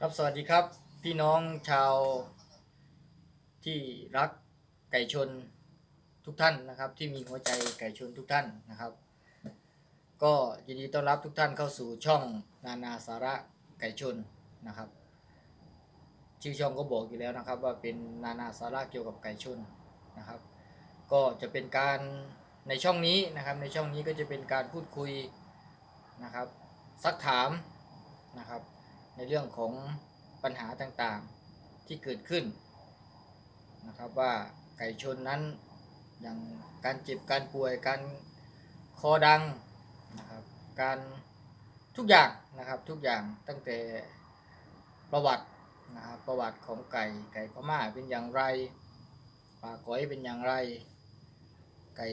ครับสวัสดีครับ พี่น้องชาวที่รักไก่ชนทุกท่านนะครับ ที่มีหัวใจไก่ชนทุกท่านนะครับ ก็ยินดีต้อนรับทุกท่านเข้าสู่ช่องนานาสาระไก่ชนนะครับ ชื่อช่องก็บอกอยู่แล้วนะครับ ว่าเป็นนานาสาระเกี่ยวกับไก่ชนนะครับ ก็จะเป็นการในช่องนี้นะครับ ในช่องนี้ก็จะเป็นการพูดคุยนะครับ ซักถามนะครับ ในเรื่องของปัญหาต่างๆที่เกิดขึ้นนะครับว่าไก่ชนนั้นอย่างการเจ็บการป่วยการคอดังนะครับการทุกอย่างนะครับทุกอย่างตั้งแต่ประวัตินะครับประวัติของไก่ไก่พม่าเป็นอย่างไรปลาก้อยเป็นอย่างไร ไก่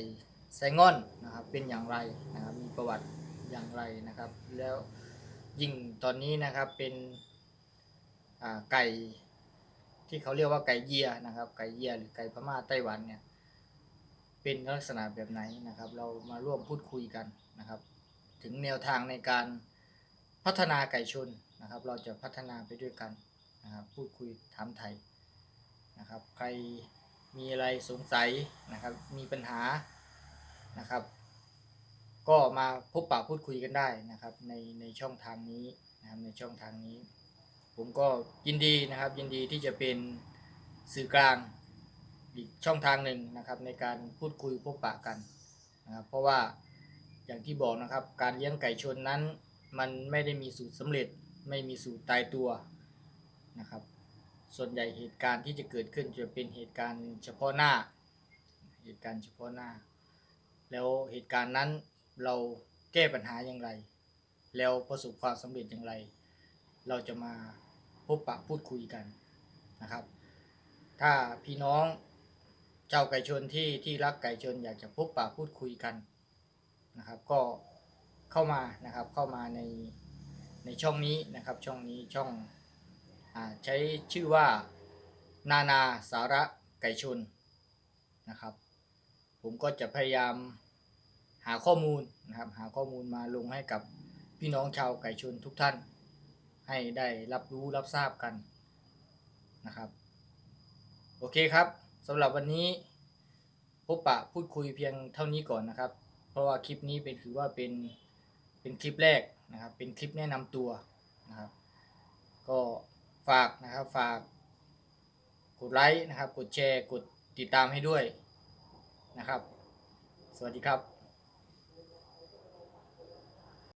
ไซง่อนนะครับเป็นอย่างไรนะครับมีประวัติอย่างไรนะครับแล้ว ยิ่งตอนนี้นะครับเป็นไก่ที่เขาเรียกว่าไก่เยียนะครับ ไก่เยียหรือไก่พม่าไต้หวันเนี่ย เป็นลักษณะแบบไหนนะครับ เรามาร่วมพูดคุยกันนะครับ ถึงแนวทางในการพัฒนาไก่ชนนะครับ เราจะพัฒนาไปด้วยกันนะครับพูดคุยถามไทยนะครับ ใครมีอะไรสงสัยนะครับ มีปัญหานะครับ ก็มาพบปะพูดคุยกันได้นะครับ ในในช่องทางนี้นะครับในช่องทางนี้ ผมก็ยินดีนะครับ ยินดีที่จะเป็นสื่อกลางอีกช่องทางหนึ่งนะครับ ในการพูดคุยพบปะกันนะครับเพราะว่าอย่างที่บอกนะครับ การเลี้ยงไก่ชนนั้น มันไม่ได้มีสูตรสำเร็จ ไม่มีสูตรตายตัวนะครับ ส่วนใหญ่เหตุการณ์ที่จะเกิดขึ้นจะเป็นเหตุการณ์เฉพาะหน้า เหตุการณ์เฉพาะหน้า แล้วเหตุการณ์นั้น เราแก้ปัญหาอย่างไร แล้วประสบความสำเร็จอย่างไร เราจะมาพบปะพูดคุยกันนะครับ ถ้าพี่น้องเจ้าไก่ชนที่ที่รักไก่ชนอยากจะพบปะพูดคุยกันนะครับ ก็เข้ามานะครับเข้ามาในในช่องนี้นะครับ ช่องนี้ช่องอใช้ชื่อว่านานาสาระไก่ชนนะครับ ผมก็จะพยายาม หาข้อมูลนะครับหาข้อมูลมาลงให้กับพี่น้องชาวไก่ชนทุกท่าน ให้ได้รับรู้รับทราบกันนะครับ โอเคครับสำหรับวันนี้พบปะพูดคุยเพียงเท่านี้ก่อนนะครับ เพราะว่าคลิปนี้เป็นถือว่าเป็นเป็นคลิปแรกนะครับ เป็นคลิปแนะนำตัวนะครับ ก็ฝากนะครับฝากกดไลค์นะครับ กดแชร์กดติดตามให้ด้วยนะครับ สวัสดีครับ